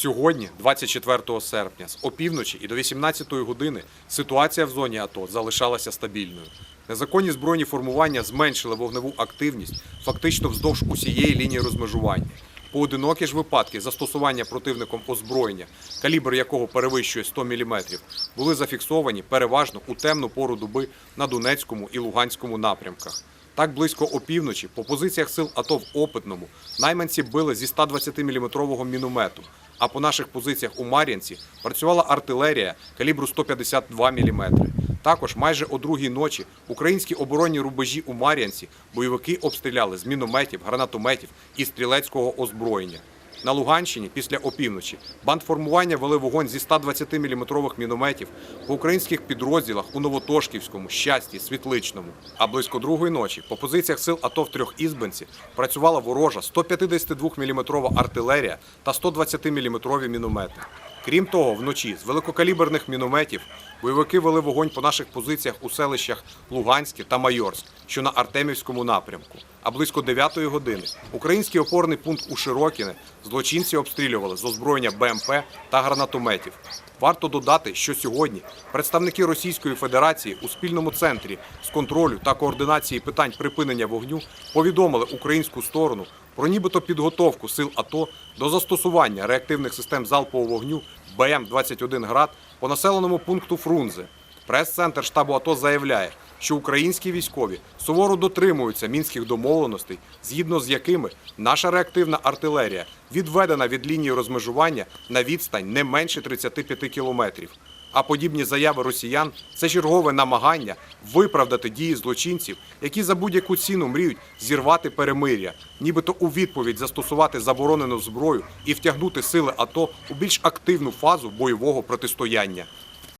Сьогодні, 24 серпня, з опівночі і до 18 години ситуація в зоні АТО залишалася стабільною. Незаконні збройні формування зменшили вогневу активність фактично вздовж усієї лінії розмежування. Поодинокі ж випадки застосування противником озброєння, калібр якого перевищує 100 мм, були зафіксовані переважно у темну пору доби на Донецькому і Луганському напрямках. Так близько опівночі по позиціях сил АТО в Опитному найманці били зі 120-мм міномету, а по наших позиціях у Мар'янці працювала артилерія калібру 152 мм. Також майже о другій ночі українські оборонні рубежі у Мар'янці бойовики обстріляли з мінометів, гранатометів і стрілецького озброєння. На Луганщині після опівночі бандформування вели вогонь зі 120-мм мінометів по українських підрозділах у Новотошківському, Щасті, Світличному. А близько другої ночі по позиціях сил АТО в Трьохізбенці працювала ворожа 152-мм артилерія та 120-мм міномети. Крім того, вночі з великокаліберних мінометів бойовики вели вогонь по наших позиціях у селищах Луганське та Майорськ, що на Артемівському напрямку. А близько 9 години український опорний пункт у Широкіне злочинці обстрілювали з озброєння БМП та гранатометів. Варто додати, що сьогодні представники Російської Федерації у спільному центрі з контролю та координації питань припинення вогню повідомили українську сторону про нібито підготовку сил АТО до застосування реактивних систем залпового вогню БМ-21 «Град» по населеному пункту Фрунзе. Прес-центр штабу АТО заявляє, що українські військові суворо дотримуються мінських домовленостей, згідно з якими наша реактивна артилерія відведена від лінії розмежування на відстань не менше 35 кілометрів. А подібні заяви росіян це чергове намагання виправдати дії злочинців, які за будь-яку ціну мріють зірвати перемир'я, нібито у відповідь застосувати заборонену зброю і втягнути сили АТО у більш активну фазу бойового протистояння.